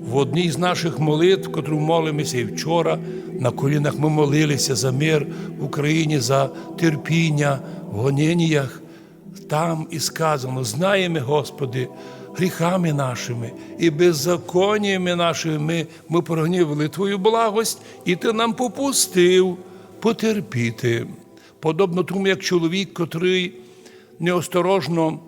В одній з наших молитв, котру молимося і вчора, на колінах ми молилися за мир в Україні, за терпіння в гоненнях. Там і сказано: знаємо, Господи, гріхами нашими і беззаконнями нашими ми, ми прогнівили Твою благость, і Ти нам попустив потерпіти. Подобно тому, як чоловік, котрий неосторожно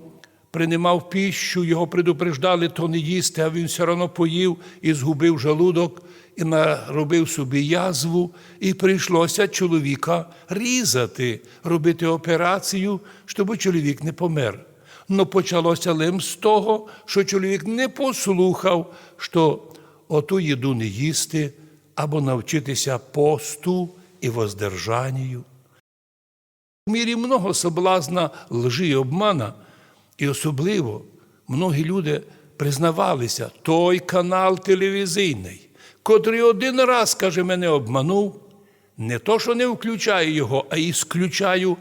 приймав піщу, його предупреждали, то не їсти, а він все одно поїв і згубив желудок, і наробив собі язву, і прийшлося чоловіка різати, робити операцію, щоб чоловік не помер. Но почалося лим з того, що чоловік не послухав, що оту їду не їсти або навчитися посту і воздержанню. В мірі много соблазна лжи і обмана, і особливо многі люди признавалися, той канал телевізійний, котрий один раз, каже, мене обманув, не то, що не включаю його, а і сключаю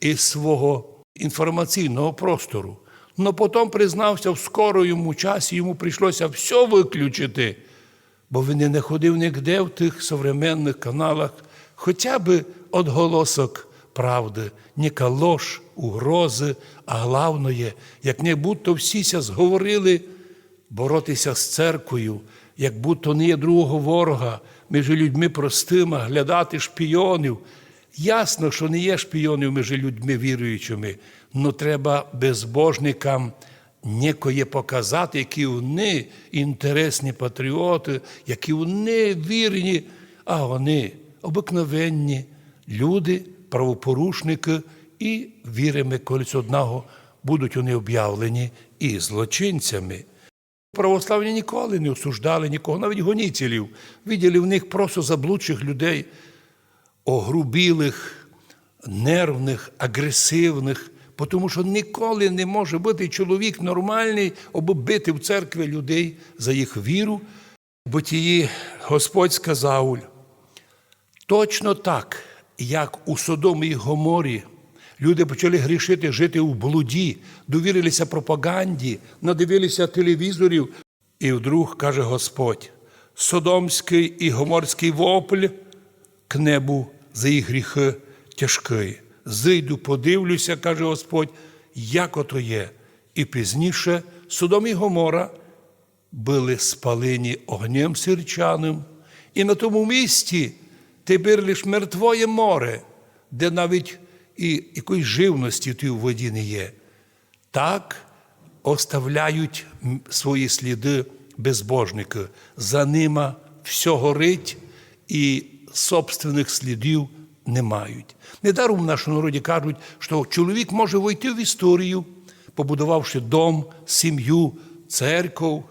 із свого інформаційного простору. Но потім признався, в скорому часі йому прийшлося все виключити, бо він не ходив нігде в тих современних каналах, хоча б отголосок правди, ніка ложь, угрози, а главное, як не будто всіся зговорили боротися з церквою, як будто не є другого ворога між людьми простими, глядати шпіонів. Ясно, що не є шпіонів між людьми віруючими, але треба безбожникам некоє показати, які вони інтересні патріоти, які вони вірні, а вони обикновенні люди, правопорушники і віримо, колись одного будуть вони об'явлені і злочинцями. Православні ніколи не осуждали нікого, навіть гонітелів. Виділи в них просто заблудших людей, огрубілих, нервних, агресивних, тому що ніколи не може бути чоловік нормальний або бити в церкві людей за їх віру. Бо тії Господь сказав, точно так, як у Содомі і Гоморі люди почали грішити, жити у блуді, довірилися пропаганді, надивилися телевізорів. І вдруг каже Господь: Содомський і гоморський вопль к небу за їх гріхи тяжкий. Зайду, подивлюся, каже Господь, як ото є. І пізніше Содом і Гомора були спалені огнем сирчаним, і на тому місці тепер лиш мертвоє море, де навіть і якоїсь живності в воді не є. Так оставляють свої сліди безбожники. За ними все горить і собственних слідів не мають. Недаром в нашому народі кажуть, що чоловік може войти в історію, побудувавши дом, сім'ю, церков,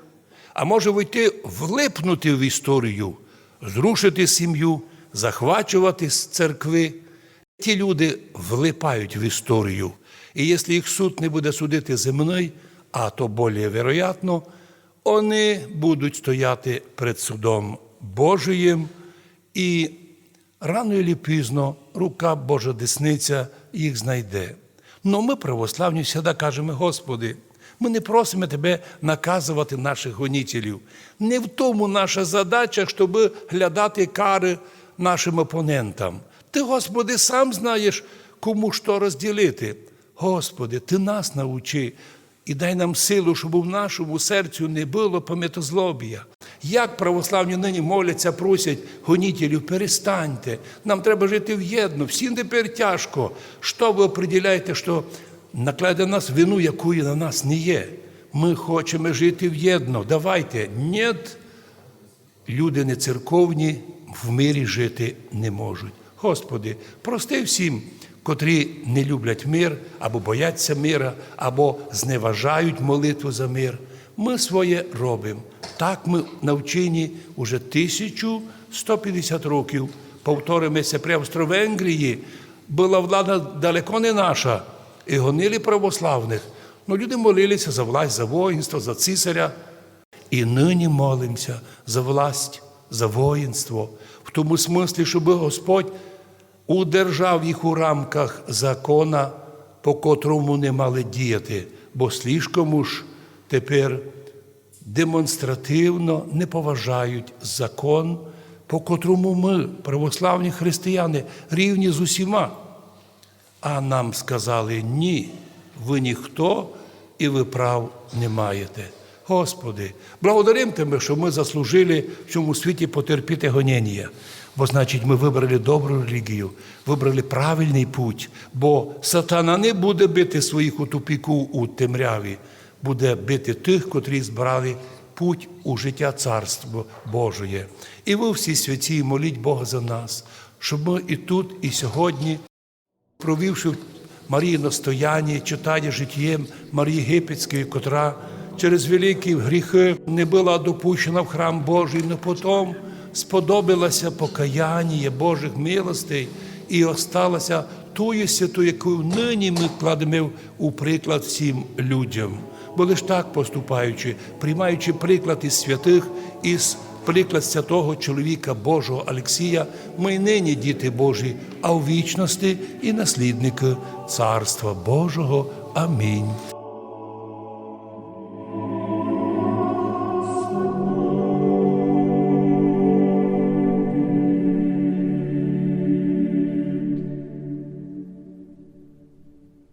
а може войти влипнути в історію, зрушити сім'ю, захвачувати церкви. Ті люди влипають в історію. І якщо їх суд не буде судити земний, а то більш вероятно, вони будуть стояти перед судом Божиїм, і рано чи пізно рука Божа десниця їх знайде. Но ми, православні, завжди кажемо, Господи, ми не просимо Тебе наказувати наших гонітелів. Не в тому наша задача, щоб глядати кари нашим опонентам. Ти, Господи, сам знаєш, кому що розділити. Господи, Ти нас научи і дай нам силу, щоб у нашому серцю не було пам'ятозлобія. Як православні нині моляться, просять гонітелів, перестаньте. Нам треба жити в'єдно, всім тепер тяжко. Що ви определяєте, що накладе на нас вину, якої на нас не є? Ми хочемо жити в'єдно. Давайте. Ні, люди не церковні в мирі жити не можуть. Господи, прости всім, котрі не люблять мир, або бояться мира, або зневажають молитву за мир. Ми своє робимо. Так ми навчені уже 1150 років. Повторимося, при Австро-Венгрії була влада далеко не наша, і гонили православних. Ну, люди молилися за власть, за воїнство, за цісаря. І нині молимося за власть, за воїнство, в тому смислі, щоб Господь удержав їх у рамках закона, по котрому не мали діяти, бо слишком уж тепер демонстративно не поважають закон, по котрому ми, православні християни, рівні з усіма. А нам сказали ні, ви ніхто і ви прав не маєте. Господи, благодарим Тебе, що ми заслужили в цьому світі потерпіти гоніння. Бо значить, ми вибрали добру релігію, вибрали правильний путь, бо сатана не буде бити своїх у тупіку у темряві, буде бити тих, котрі збрали путь у життя Царства Божої. І ви всі святі, моліть Бога за нас, щоб ми і тут, і сьогодні провівши Марії настоянні, читання життєм Марії Єгипетської, котра через великі гріхи не була допущена в храм Божий, але потім сподобалося покаяння Божих милостей і осталася тою святою, яку нині ми кладемо у приклад всім людям. Бо лиш так поступаючи, приймаючи приклад із святих, із приклад святого чоловіка Божого Олексія, ми нині діти Божі, а у вічності і наслідники Царства Божого. Амінь.